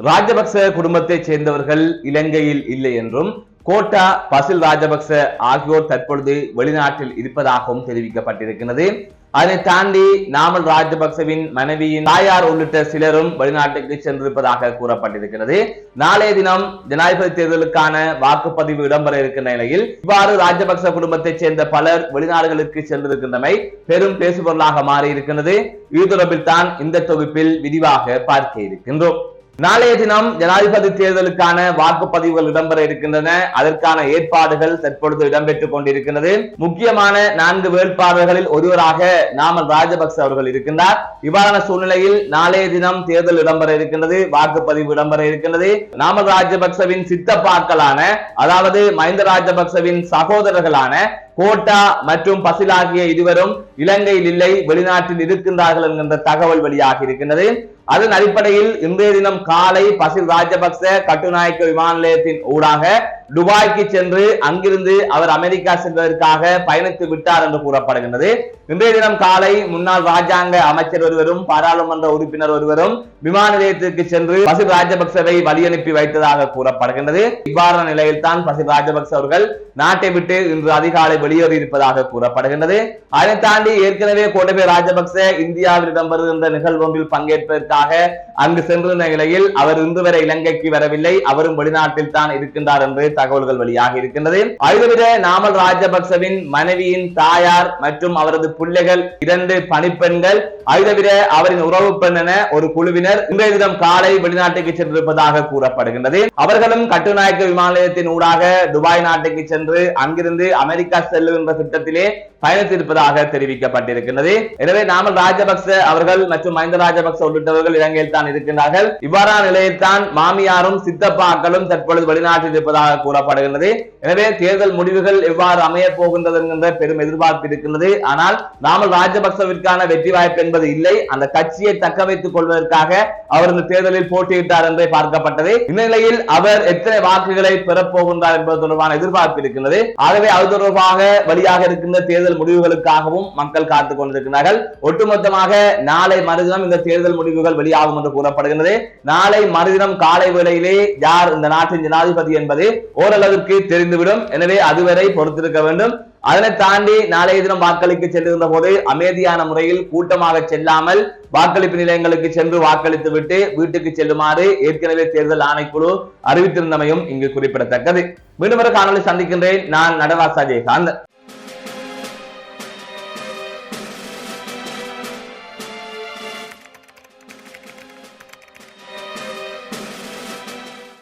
ராஜபக்ச குடும்பத்தைச் சேர்ந்தவர்கள் இலங்கையில் இல்லை என்றும் கோட்டா பசில் ராஜபக்ச ஆகியோர் தற்பொழுது வெளிநாட்டில் இருப்பதாகவும் தெரிவிக்கப்பட்டிருக்கிறது. அதனை தாண்டி நாமல் ராஜபக்சவின் மனைவியின் தாயார் உள்ளிட்ட சிலரும் வெளிநாட்டுக்கு சென்றிருப்பதாக கூறப்பட்டிருக்கிறது. நாளைய தினம் ஜனாதிபதி தேர்தலுக்கான வாக்குப்பதிவு இடம்பெற இருக்கின்ற நிலையில் இவ்வாறு ராஜபக்ச குடும்பத்தைச் சேர்ந்த பலர் வெளிநாடுகளுக்கு சென்றிருக்கின்றமை பெரும் பேசுபொருளாக மாறி இருக்கின்றது இது தொடர்பில் தான் இந்த தொகுப்பில் விரிவாக பார்க்க இருக்கின்றோம். நாளைய தினம் ஜனாதிபதி தேர்தலுக்கான வாக்குப்பதிவுகள் இடம்பெற இருக்கின்றன. அதற்கான ஏற்பாடுகள் தற்பொழுது இடம்பெற்றுக் கொண்டிருக்கிறது முக்கியமான நான்கு வேட்பாளர்களில் ஒருவராக நாமல் ராஜபக்ச அவர்கள் இருக்கின்றார். இவ்வாறான சூழ்நிலையில் நாளைய தினம் தேர்தல் இடம்பெற இருக்கின்றது வாக்குப்பதிவு இடம்பெற இருக்கின்றது. நாமல் ராஜபக்சவின் சித்தப்பாக்களான அதாவது மஹிந்த ராஜபக்சவின் சகோதரர்களான கோட்டா மற்றும் பசில் ஆகிய இருவரும் இலங்கையில் இல்லை வெளிநாட்டில் இருக்கின்றார்கள் என்கின்ற தகவல் வெளியாகி இருக்கின்றது. அதன் அடிப்படையில் இன்றைய தினம் காலை பசில் ராஜபக்ச கட்டுநாயக்க விமான நிலையத்தின் ஊடாக துபாய்க்கு சென்று அங்கிருந்து அவர் அமெரிக்கா செல்வதற்காக பயணித்து விட்டார் என்று கூறப்படுகின்றது. இன்றைய தினம் காலை முன்னாள் ராஜாங்க அமைச்சர் ஒருவரும் பாராளுமன்ற உறுப்பினர் ஒருவரும் விமான நிலையத்திற்கு சென்று பசிப் ராஜபக்சவை வழி அனுப்பி வைத்ததாக கூறப்படுகின்றது. இவ்வாறான நிலையில் தான் பசிப் ராஜபக்ச அவர்கள் நாட்டை விட்டு இன்று அதிகாலை வெளியேறி இருப்பதாக கூறப்படுகின்றது. அதை தாண்டி ஏற்கனவே கோட்டபய ராஜபக்ச இந்தியாவில் இடம்பெறுகின்ற நிகழ்வு ஒன்றில் பங்கேற்பதற்காக அங்கு சென்றிருந்த நிலையில் அவர் இன்று வரை இலங்கைக்கு வரவில்லை. அவரும் வெளிநாட்டில் தான் இருக்கின்றார் என்று தகவல்கள் வெளியாக இருக்கின்றது. அதுவிட நாமல் ராஜபக்சவின் மனைவியின் தாயார் மற்றும் அவரது பிள்ளைகள் இரண்டு பணிப்பெண்கள். அதுதவிர அவரின் உறவு பெண் என ஒரு குழுவினர் இன்றைய தினம் காலை வெளிநாட்டுக்கு சென்றிருப்பதாக கூறப்படுகின்றது. அவர்களும் கட்டுநாயக்க விமான நிலையத்தின் ஊடாக துபாய் நாட்டுக்கு சென்று அங்கிருந்து அமெரிக்கா செல்லுகின்ற திட்டத்திலே பயணித்திருப்பதாக தெரிவிக்கப்பட்டிருக்கிறது எனவே நாமல் ராஜபக்ச அவர்கள் மற்றும் மஹிந்த ராஜபக்ச உள்ளிட்டவர்கள் இலங்கையில் தான் இருக்கின்றார்கள். இவ்வாறான நிலையில்தான் மாமியாரும் சித்தப்பாக்களும் தற்பொழுது வெளிநாட்டில் இருப்பதாக கூறப்படுகின்றது. எனவே தேர்தல் முடிவுகள் எவ்வாறு அமையப் போகின்றது என்கின்ற பெரும் எதிர்பார்ப்பு இருக்கின்றது. ஆனால் நாமல் ராஜபக்சவிற்கான வெற்றி வாய்ப்பு என்பது இல்லை. அந்த கட்சியை தக்க வைத்துக் கொள்வதற்காக அவர் இந்த தேர்தலில் போட்டியிட்டார் என்றே பார்க்கப்பட்டது. இந்த நிலையில் அவர் எத்தனை வாக்குகளை பெறப்போகின்றார் என்பது தொடர்பான எதிர்பார்ப்பு இருக்கின்றது. ஆகவே அது தொடர்பாக வழியாக இருக்கின்ற தேர்தல் தேர்தல் முடிவுகளுக்காகவும் மக்கள் காத்துக் கொண்டிருக்கிறார்கள். ஒட்டுமொத்தமாக நாளை மறுதினம் இந்த தேர்தல் முடிவுகள் வெளியாகும் என்று கூறப்படுகின்றது. நாளை மறுதினம் காலை வேளையிலே யார் இந்த நாட்டின் ஜனாதிபதி என்பது ஓரளவிற்கு தெரிந்துவிடும். எனவே அதுவரை பொறுத்திருக்க வேண்டும். அதனை தாண்டி நாளைய தினம் வாக்களிக்க செல்லுகின்ற போது அமைதியான முறையில் கூட்டமாக செல்லாமல் வாக்களிப்பு நிலையங்களுக்கு சென்று வாக்களித்து விட்டு வீட்டுக்கு செல்லுமாறு ஏற்கனவே தேர்தல் ஆணைக்குழு அறிவித்திருந்தமையும் இங்கு குறிப்பிடத்தக்கது. மீண்டும் ஒரு காணொலி சந்திக்கின்றேன். நான் நடராசா ஜெயகாந்தன்.